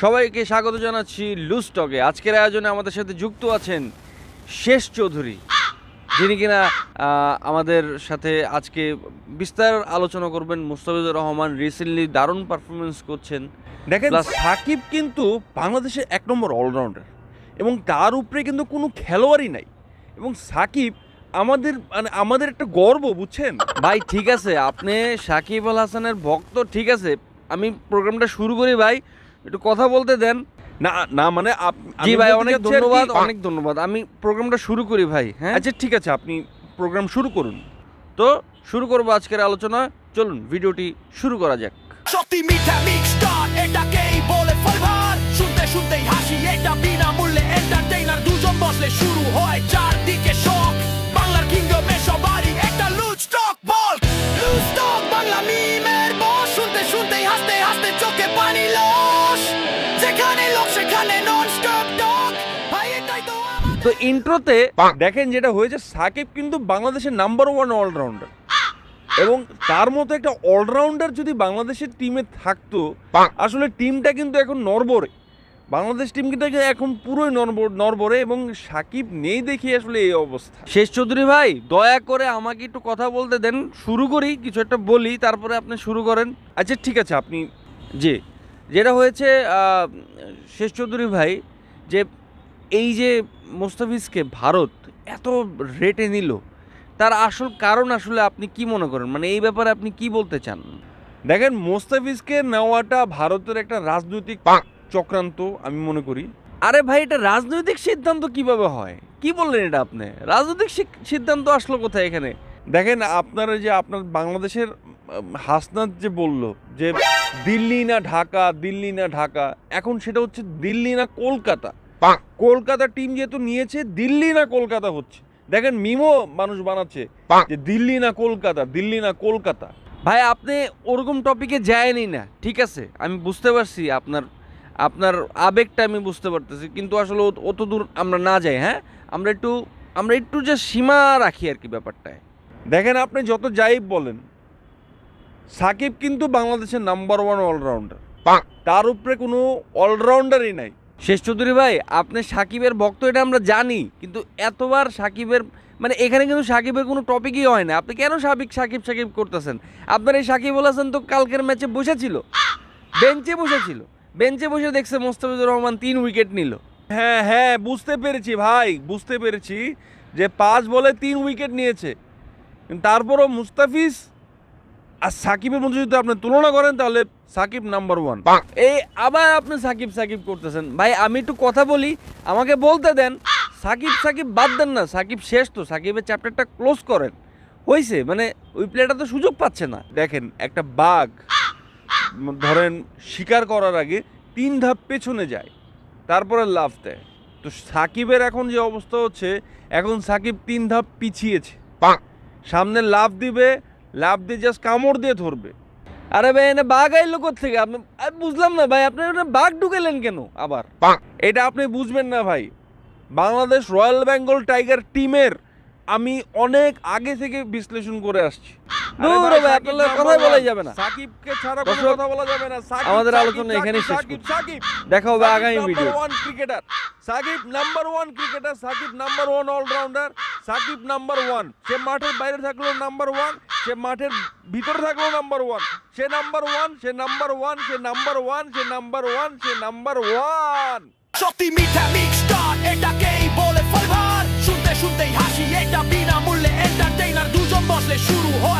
সবাইকে স্বাগত জানাচ্ছি লুজ টকে। আজকের আয়োজনে আমাদের সাথে যুক্ত আছেন শেষ চৌধুরী যিনি কিনা আমাদের সাথে আজকে বিস্তার আলোচনা করবেন। মুস্তাফিজুর রহমান রিসেন্টলি দারুণ পারফরমেন্স করছেন। দেখেন সাকিব কিন্তু বাংলাদেশের এক নম্বর অলরাউন্ডার এবং তার উপরে কিন্তু কোনো খেলোয়াড়ই নাই। এবং সাকিব আমাদের মানে আমাদের একটা গর্ব বুঝছেন? ভাই ঠিক আছে। আপনি সাকিব আল হাসানের ভক্ত ঠিক আছে। আমি প্রোগ্রামটা শুরু করি ভাই। একটু কথা বলতে দেন। না না মানে আপ- জি আমি ভাই অনেক ধন্যবাদ অনেক ধন্যবাদ। আমি প্রোগ্রামটা শুরু করি ভাই হ্যাঁ? আচ্ছা ঠিক আছে আপনি প্রোগ্রাম শুরু করুন। তো শুরু করব আজকের আলোচনা। চলুন ভিডিওটি শুরু করা যাক। তো ইন্ট্রোতে দেখেন যেটা হয়েছে সাকিব কিন্তু বাংলাদেশের নাম্বার ওয়ান অলরাউন্ডার এবং তার মতো একটা অলরাউন্ডার যদি বাংলাদেশের টিমে থাকতো আসলে টিমটা কিন্তু এখন নরবরে বাংলাদেশ টিম কিন্তু এখন পুরোই নরব- নরবরে এবং সাকিব নেই দেখি আসলে এই অবস্থা। শেষ চৌধুরী ভাই দয়া করে আমাকে একটু কথা বলতে দেন। শুরু করি কিছু একটা বলি তারপরে আপনি শুরু করেন। আচ্ছা ঠিক আছে আপনি যে যেটা হয়েছে শেষ চৌধুরী ভাই যে এই যে মোস্তাফিজকে ভারত এত রেটে নিল তার আসল কারণ আসলে আপনি কি মনে করেন? মানে এই ব্যাপারে আপনি কি বলতে চান? দেখেন মোস্তাফিজকে নেওয়াটা ভারতের একটা রাজনৈতিক চক্রান্ত আমি মনে করি। আরে ভাই এটা রাজনৈতিক সিদ্ধান্ত কীভাবে হয়? কি বললেন এটা আপনি? রাজনৈতিক সিদ্ধান্ত আসলো কোথায় এখানে? দেখেন আপনারা যে আপনার বাংলাদেশের হাসনাত যে বলল যে দিল্লি না ঢাকা দিল্লি না ঢাকা এখন সেটা হচ্ছে দিল্লি না কলকাতা। কলকাতা টিম যেহেতু নিয়েছে দিল্লি না কলকাতা হচ্ছে। দেখেন মিমো মানুষ বানাচ্ছে যে দিল্লি না কলকাতা দিল্লি না কলকাতা। ভাই আপনি ওরকম টপিকে যায়নি না ঠিক আছে? আমি বুঝতে পারছি আপনার আপনার আবেগটা আমি বুঝতে পারতেছি কিন্তু আসলে অত- দূর আমরা না যাই হ্যাঁ? আমরা একটু আমরা একটু যে সীমা রাখি আর কি ব্যাপারটায়। দেখেন আপনি যত যাই বলেন সাকিব কিন্তু বাংলাদেশের নাম্বার ওয়ান অলরাউন্ডার তার উপরে কোনো অলরাউন্ডারই নাই। শেষ চৌধুরী ভাই, আপনি সাকিবের ভক্ত, এটা আমরা জানি, কিন্তু এতবার সাকিবের মানে এখানে কিন্তু সাকিবের কোনো টপিকই হয় না। আপনি কেন সাকিব সাকিব সাকিব করতেছেন? আপনার এই সাকিব হাসান তো কালকের ম্যাচে বসেছিল। বেঞ্চে বসেছিল। বেঞ্চে বসে দেখছে মোস্তাফিজুর রহমান তিন উইকেট নিল। হ্যাঁ হ্যাঁ বুঝতে পেরেছি ভাই, বুঝতে পেরেছি যে পাঁচ বলে তিন উইকেট নিয়েছে। তারপরও মুস্তাফিজ আর সাকিবের মধ্যে যদি আপনি তুলনা করেন তাহলে সাকিব নাম্বার ওয়ান এই আবার আপনি সাকিব সাকিব করতেছেন। ভাই আমি একটু কথা বলি আমাকে বলতে দেন সাকিব সাকিব বাদ দেন না সাকিব শেষ তো সাকিবের চ্যাপ্টারটা ক্লোজ করেন। হয়েছে মানে ওই প্লেয়ারটা তো সুযোগ পাচ্ছে না। দেখেন একটা বাঘ ধরেন শিকার করার আগে তিন ধাপ পেছনে যায় তারপরে লাফ দেয়। তো সাকিবের এখন যে অবস্থা হচ্ছে এখন সাকিব তিন ধাপ পিছিয়েছে। সামনে লাফ দিবে লাফ দিয়ে জাস্ট কামড় দিয়ে ধরবে। আরে ভাই এনে বাঘ আইলো থেকে আপনি বুঝলাম না ভাই আপনি বাঘ ঢুকেলেন কেন আবার? এটা আপনি বুঝবেন না ভাই। বাংলাদেশ রয়্যাল বেঙ্গল টাইগার টিমের আমি অনেক আগে থেকে বিশ্লেষণ করে আসছি। দূর ভাই, ভাই, আপনার কথাই বলাই যাবে না। সাকিবকে ছাড়া কোনো কথা বলা যাবে না। সাকিব, আমাদের আলোচনা এখানেই শেষ সাকিব, সাকিব। দেখা হবে আগামী video number one cricketer Shakib number one cricketer Shakib number one allrounder Shakib number one সে মাঠের বাইরে থাকলেও নাম্বার ওয়ান সে মাঠের ভিতরে থাকলেও নাম্বার ওয়ান সে নাম্বার ওয়ান সে নাম্বার ওয়ান সে নাম্বার ওয়ান সে নাম্বার ওয়ান সে নাম্বার ওয়ান সত্যি মিঠা মিক্সটার এটাকেই বলে ফলভার। শুনতে শুনতেই হাসি এটা বিনামূল্যে এন্টারটেইনার দুজন বসলে শুরু হয়